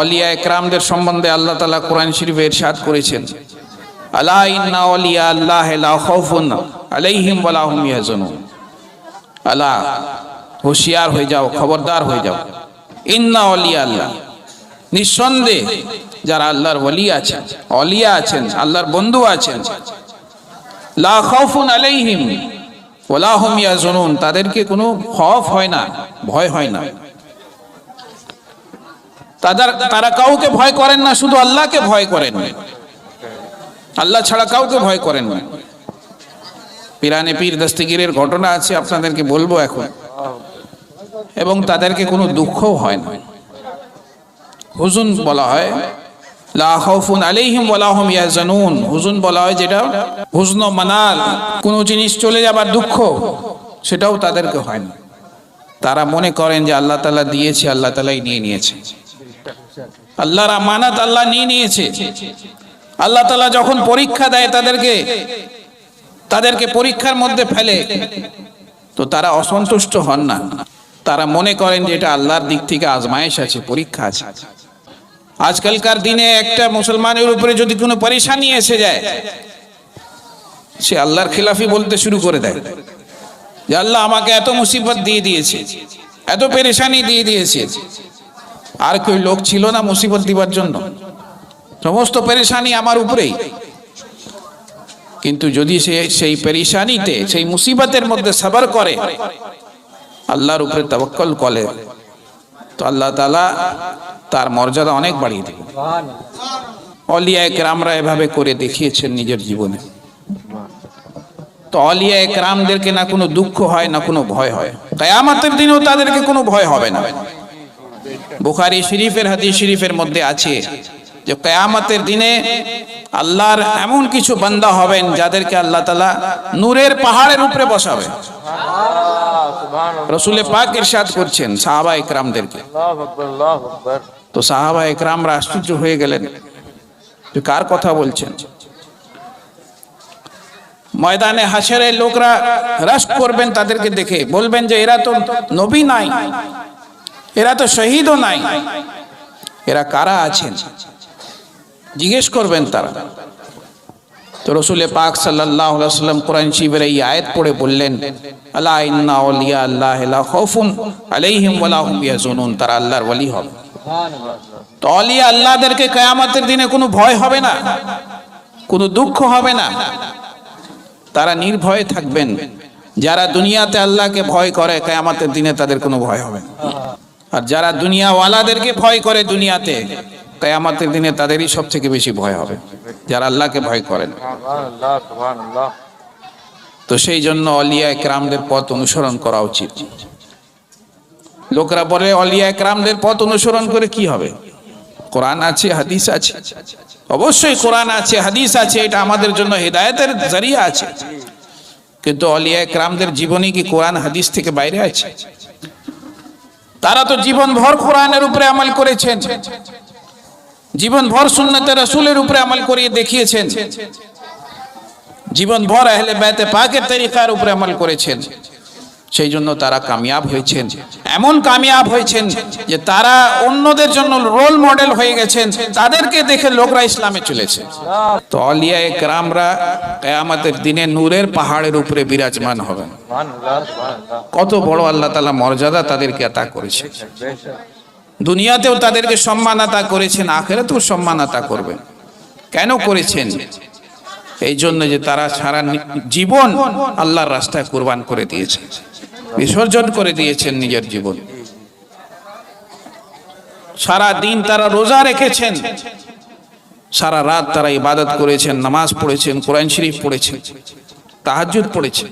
অলিয়া একরামদের সম্বন্ধে আল্লাহ তালা কোরআন শরীফে ইরশাদ করেছেন। আলা ইন্না আল্লাহ আলাইহিম হুঁশিয়ার হয়ে খবরদার হয়ে যাও। ইন্না আল্লাহ। নিঃসন্দেহে যারা আল্লাহর আছেন, অলিয়া আছেন, আল্লাহর বন্ধু আছেন, লা আলাইহিম তাদেরকে কোনো খৌফ হয় না, ভয় হয় না। তাদের, তারা কাউকে ভয় করেন না, শুধু আল্লাহকে ভয় করেন। আল্লাহ ছাড়া কাউকে ভয় করেন না। পিরানে পীর দস্তগীরের ঘটনা আছে, আপনাদেরকে বলব এখন। এবং তাদেরকে কোনো দুঃখও হয় না। হুজুন বলা হয়, লা খাউফুন আলাইহিম ওয়ালা হুম ইয়াহজানুন। হুজুন বলা হয় যেটা, হুজন মানাল। কোনো জিনিস চলে যাবার দুঃখ, সেটাও তাদেরকে হয় না। তারা মনে করেন যে আল্লাহ তাআলা দিয়েছে, আল্লাহ তাআলাই নিয়ে নিয়েছে। আল্লাহর আমানত আল্লাহ নিয়ে নিয়েছে। আল্লাহ তাআলা যখন পরীক্ষা দেয় তাদেরকে তাদেরকে পরীক্ষার মধ্যে ফেলে। তো তারা অসন্তুষ্ট হন না। তারা মনে করেন যে এটা আল্লাহর দিক থেকে আজমায়েশ আছে, পরীক্ষা আছে। আজকালকার দিনে একটা মুসলমানের উপরে যদি কোনো পরেশানি এসে যায়, সে আল্লাহর খিলাফি বলতে শুরু করে দেয়। যে আল্লাহ আমাকে এত মুসিবত দিয়ে দিয়েছে, এত পেরেশানি দিয়ে দিয়েছে। আর কেউ লোক ছিল না মুসিবত দিবার জন্য। সমস্ত পেরেশানি আমার উপরেই কিন্তু যদি সে সেই পেরেশানিতে, সেই মুসিবতের মধ্যে সবর করে, আল্লাহর উপরে তবক্কল করে, তো আল্লাহ তালা তার মর্যাদা অনেক বাড়িয়ে দেবে। অলিয়া একরামরা এভাবে করে দেখিয়েছেন নিজের জীবনে। তো অলিয়া একরামদেরকে না কোনো দুঃখ হয়, না কোনো ভয় হয়। কায়ামাতের দিনেও তাদেরকে কোনো ভয় হবে না। বুখারি শরীফের হাদিস শরীফের মধ্যে আছে যে কেয়ামতের দিনে আল্লাহর এমন কিছু বান্দা হবেন যাদেরকে আল্লাহ তালা নূরের পাহাড়ের উপরে বসাবে। রসুলে পাক ইরশাদ করছেন সাহাবা ইকরামদেরকে তো সাহাবা ইকরামরা আশ্চর্য হয়ে গেলেন। যে কার কথা বলছেন? ময়দানে হাসের লোকরা রাস করবেন তাদেরকে দেখে বলবেন যে এরা তো নবী নাই। এরা তো শহীদও নাই। এরা কারা আছেন? জিজ্ঞেস করবেন তারা। তো রসুল পাক সাল্লাহ সাল্লাম কোরআন শিবের এই আয়াত পড়ে বললেন আল্লাহ ইন্না ওলিয়া আল্লাহ লা খাউফুন আলাইহিম ওয়ালা হুম ইয়াহজানুন। তারা আল্লাহর ওলি হবে তো অলিয়া আল্লাহদেরকে কিয়ামতের দিনে কোনো ভয় হবে না, কোনো দুঃখ হবে না। তারা নির্ভয়ে থাকবেন। যারা দুনিয়াতে আল্লাহকে ভয় করে, কিয়ামতের দিনে তাদের কোনো ভয় হবে না। আর যারা দুনিয়াওয়ালাদেরকে ভয় করে দুনিয়াতে কেয়ামতের দিনে তাদেরই সব থেকে বেশি ভয় হবে যারা আল্লাহকে ভয় করেন তো সেই জন্য অলিয়া একরামদের পথ অনুসরণ করা উচিত। লোকরা বলে অলিয়া একরামদের পথ অনুসরণ করে কি হবে? কোরআন আছে হাদিস আছে। অবশ্যই কোরআন আছে হাদিস আছে এটা আমাদের জন্য হেদায়েতের জরিয়া আছে। কিন্তু অলিয়া একরামদের জীবনী কি কোরআন হাদিস থেকে বাইরে আছে? তারা তো জীবন ভর কোরআনের উপরে আমল করেছেন। জীবন ভর সুন্নতে রসুলের উপরে আমল করিয়ে দেখিয়েছেন। জীবন ভর আহলে বেতে পাকের তরিকার উপরে আমল করেছেন। সেই জন্য তারা কামিয়াব হয়েছেন। এমন কামিয়াব হয়েছেন যে তারা অন্যদের জন্য রোল মডেল হয়ে গেছেন, তাদেরকে দেখে লোকরা ইসলামে চলেছে। তো অলিয়া একরামরা কেয়ামতের দিনে নূরের পাহাড়ের উপরে বিরাজমান হবেন। কত বড় আল্লাহ তালা মর্যাদা তাদেরকে আতা করেছে। দুনিয়াতেও তাদেরকে সম্মানতা করেছেন, আখেরাতেও সম্মানতা করবেন। কেন করেছেন? এই জন্য যে তারা সারা জীবন আল্লাহর রাস্তায় কোরবান করে দিয়েছে। বিসর্জন করে দিয়েছেন নিজের জীবন। সারা দিন তারা রোজা রেখেছেন। সারা রাত তারা ইবাদত করেছেন, নামাজ পড়েছেন, কোরআন শরীফ পড়েছেন তাহাজুদ পড়েছেন।